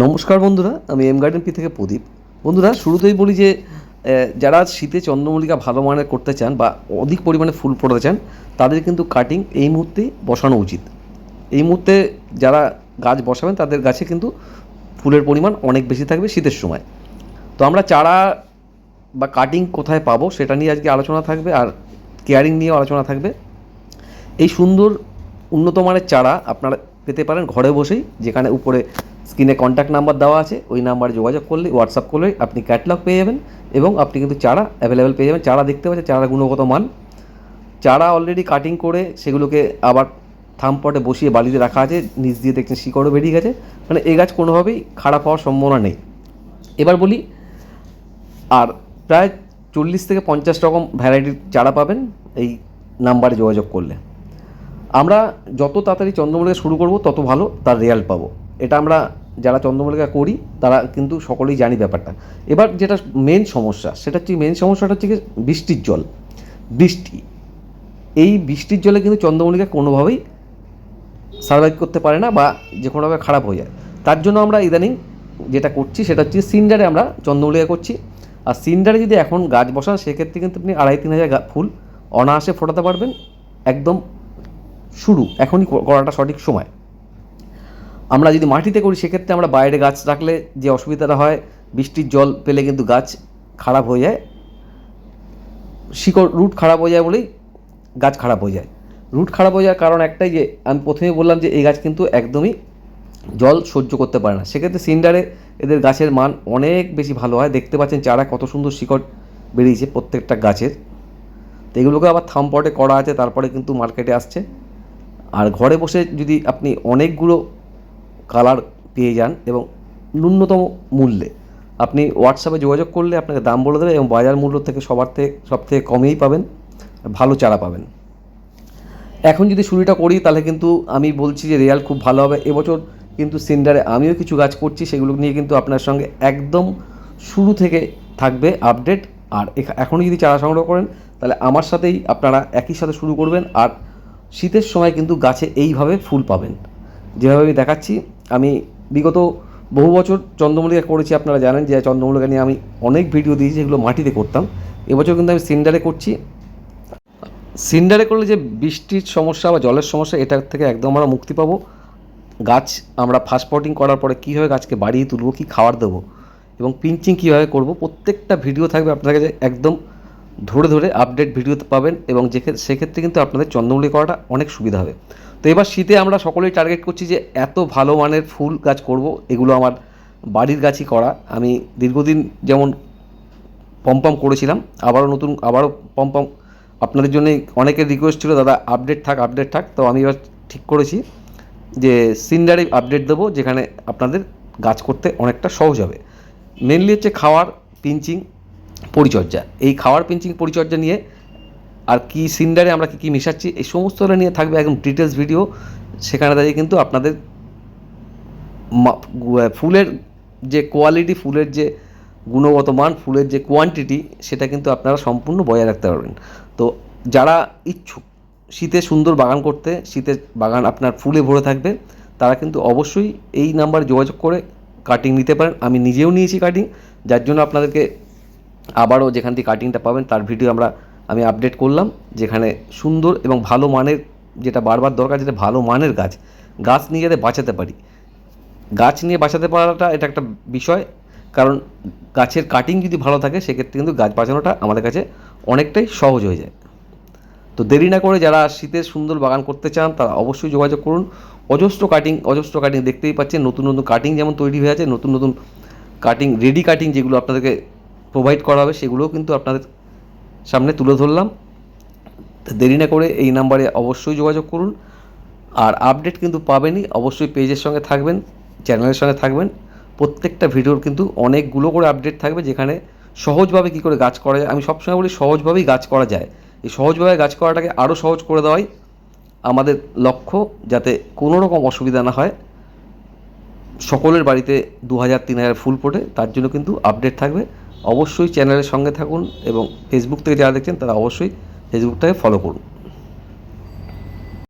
নমস্কার বন্ধুরা, আমি এম গার্ডেন পি থেকে প্রদীপ। বন্ধুরা, শুরুতেই বলি যে যারা শীতে চন্দ্রমল্লিকা ভালো মানের করতে চান বা অধিক পরিমাণে ফুল পড়তে চান, তাদের কিন্তু কাটিং এই মুহূর্তেই বসানো উচিত। এই মুহূর্তে যারা গাছ বসাবেন, তাদের গাছে কিন্তু ফুলের পরিমাণ অনেক বেশি থাকবে শীতের সময়। তো আমরা চারা বা কাটিং কোথায় পাবো, সেটা নিয়ে আজকে আলোচনা থাকবে আর কেয়ারিং নিয়েও আলোচনা থাকবে। এই সুন্দর উন্নত মানের চারা আপনারা পেতে পারেন ঘরে বসেই, যেখানে উপরে স্ক্রিনে কন্ট্যাক্ট নাম্বার দেওয়া আছে, ওই নাম্বারে যোগাযোগ করলে হোয়াটসঅ্যাপ করলে আপনি ক্যাটলগ পেয়ে যাবেন এবং আপনি কিন্তু চারা অ্যাভেলেবেল পেয়ে যাবেন। চারা দেখতে পাচ্ছেন চারা গুণগত মান। চারা অলরেডি কাটিং করে সেগুলোকে আবার থামপটে বসিয়ে বালিতে রাখা আছে, নিচ দিয়ে দেখছেন শিকড়ও বেরিয়ে গেছে। মানে এই গাছ কোনোভাবেই খারাপ হওয়ার সম্ভাবনা নেই। এবার বলি, আর প্রায় চল্লিশ থেকে পঞ্চাশ রকম ভ্যারাইটির চারা পাবেন, এই নাম্বারে যোগাযোগ করলে। আমরা যত তাড়াতাড়ি চন্দ্রমল্লিকা শুরু করব, তত ভালো তার রেজাল্ট পাবো। এটা আমরা যারা চন্দ্রমল্লিকা করি, তারা কিন্তু সকলেই জানি ব্যাপারটা। এবার যেটা মেন সমস্যা, সেটা হচ্ছে মেন সমস্যাটা হচ্ছে বৃষ্টির জল। বৃষ্টি। এই বৃষ্টির জলে কিন্তু চন্দ্রমল্লিকা কোনোভাবেই সার্ভাইভ করতে পারে না বা যে কোনোভাবে খারাপ হয়ে যায়। তার জন্য আমরা ইদানিং যেটা করছি, সেটা হচ্ছে সিন্ডারে আমরা চন্দ্রমল্লিকা করছি। আর সিন্ডারে যদি এখন গাছ বসান, সেক্ষেত্রে কিন্তু আপনি আড়াই তিন হাজার ফুল অনায়াসে ফোটাতে পারবেন। একদম শুরু, এখনই করাটা সঠিক সময়। আমরা যদি মাটিতে করি, সেক্ষেত্রে আমরা বাইরে গাছ রাখলে যে অসুবিধাটা হয়, বৃষ্টির জল পেলে কিন্তু গাছ খারাপ হয়ে যায়। শিকড়, রুট খারাপ হয়ে যায় বলেই গাছ খারাপ হয়ে যায়। রুট খারাপ হয়ে যাওয়ার কারণ একটাই যে, আমি প্রথমেই বললাম যে, এই গাছ কিন্তু একদমই জল সহ্য করতে পারে না। সেক্ষেত্রে সিন্ডারে এদের গাছের মান অনেক বেশি ভালো হয়। দেখতে পাচ্ছেন চারা কত সুন্দর শিকড় বেরিয়েছে প্রত্যেকটা গাছের। তো এগুলোকে আবার থামপটে করা আছে, তারপরে কিন্তু মার্কেটে আসছে। আর ঘরে বসে যদি আপনি অনেকগুলো কালার পেয়ে যান এবং ন্যূনতম মূল্যে, আপনি হোয়াটসঅ্যাপে যোগাযোগ করলে আপনাকে দাম বলে দেবে এবং বাজার মূল্য থেকে সবার থেকে সব থেকে কমেই পাবেন, ভালো চারা পাবেন। এখন যদি শুরুটা করি, তাহলে কিন্তু আমি বলছি যে রেয়াল খুব ভালো হবে। এবছর কিন্তু সিন্ডারে আমিও কিছু গাছ করছি, সেগুলো নিয়ে কিন্তু আপনার সঙ্গে একদম শুরু থেকে থাকবে আপডেট আর এখা- এখনই যদি চারা সংগ্রহ করেন, তাহলে আমার সাথেই আপনারা একই সাথে শুরু করবেন। আর শীতের সময় কিন্তু গাছে এইভাবে ফুল পাবেন। যেভাবে আমি দেখাচ্ছি, আমি বিগত বহু বছর চন্দ্রমল্লিকা করেছি, আপনারা জানেন যে চন্দ্রমল্লিকা নিয়ে আমি অনেক ভিডিও দিয়েছি যেগুলো মাটিতে করতাম। এবছর কিন্তু আমি সিন্ডারে করছি। সিন্ডারে করলে যে বৃষ্টির সমস্যা বা জলের সমস্যা, এটার থেকে একদম আমরা মুক্তি পাবো। গাছ আমরা ফাস্ট পটিং করার পরে কীভাবে গাছকে বাড়িয়ে তুলবো, কী খাবার দেবো এবং পিঞ্চিং কীভাবে করব, প্রত্যেকটা ভিডিও থাকবে আপনার কাছে একদম ধরে ধরে আপডেট ভিডিও পাবেন এবং যে সেক্ষেত্রে কিন্তু আপনাদের চন্দ্রমল্লি করাটা অনেক সুবিধা হবে। তো এবার শীতে আমরা সকলেই টার্গেট করছি যে এত ভালো মানের ফুল গাছ করব, এগুলো আমার বাড়ির গাছই করা। আমি দীর্ঘদিন যেমন পম্পম করেছিলাম, আবারও নতুন, আবারও পম্পম আপনাদের জন্য অনেকের রিকোয়েস্ট ছিল, দাদা আপডেট থাক আপডেট থাক। তো আমি এবার ঠিক করেছি যে সিন্ডারে আপডেট দেবো, যেখানে আপনাদের গাছ করতে অনেকটা সহজ হবে। মেনলি হচ্ছে খাওয়ার পিঞ্চিং পরিচর্যা। এই খাওয়ার পিঞ্চিং পরিচর্যা নিয়ে আর কি সিন্ডারে আমরা কী কী মেশাচ্ছি, এই সমস্তটা নিয়ে থাকবে একদম ডিটেলস ভিডিও সেখানে দাঁড়িয়ে কিন্তু আপনাদের ফুলের যে কোয়ালিটি ফুলের যে গুণগত মান, ফুলের যে কোয়ান্টিটি সেটা কিন্তু আপনারা সম্পূর্ণ বজায় রাখতে পারবেন। তো যারা ইচ্ছুক, শীতে সুন্দর বাগান করতে শীতের বাগান আপনার ফুলে ভরে থাকবে, তারা কিন্তু অবশ্যই এই নাম্বারে যোগাযোগ করে কাটিং নিতে পারেন। আমি নিজেও নিয়েছি কাটিং যার জন্য আপনাদেরকে আবারও যেখান থেকে কাটিংটা পাবেন, তার ভিডিও আমরা, আমি আপডেট করলাম, যেখানে সুন্দর এবং ভালো মানের যেটা বারবার দরকার, যেটা ভালো মানের গাছ গাছ নিয়ে যাতে বাঁচাতে পারি। গাছ নিয়ে বাঁচাতে পারাটা এটা একটা বিষয়, কারণ গাছের কাটিং যদি ভালো থাকে, সেক্ষেত্রে কিন্তু গাছ বাঁচানোটা আমাদের কাছে অনেকটাই সহজ হয়ে যায়। তো দেরি না করে যারা শীতের সুন্দর বাগান করতে চান, তারা অবশ্যই যোগাযোগ করুন। অজস্র কাটিং অজস্র কাটিং দেখতেই পাচ্ছেন, নতুন নতুন কাটিং যেমন তৈরি হয়ে আছে, নতুন নতুন কাটিং রেডি কাটিং যেগুলো আপনাদেরকে প্রোভাইড করা হবে, সেগুলোও কিন্তু আপনাদের সামনে তুলে ধরলাম। দেরি না করে এই নাম্বারে অবশ্যই যোগাযোগ করুন। আর আপডেট কিন্তু পাবেনই, অবশ্যই পেজের সঙ্গে থাকবেন চ্যানেলের সঙ্গে থাকবেন। প্রত্যেকটা ভিডিওর কিন্তু অনেকগুলো করে আপডেট থাকবে, যেখানে সহজভাবে কী করে গাছ করা যায়। আমি সবসময় বলি, সহজভাবেই গাছ করা যায়। এই সহজভাবে গাছ করাটাকে আরও সহজ করে দেওয়াই আমাদের লক্ষ্য, যাতে কোনো রকম অসুবিধা না হয়। সকলের বাড়িতে দু হাজার তিন হাজার ফুল ফোটে, তার জন্য কিন্তু আপডেট থাকবে। অবশ্যই চ্যানেলের সঙ্গে থাকুন এবং ফেসবুক থেকে যারা দেখছেন তারা অবশ্যই ফেসবুকটাকে ফলো করুন।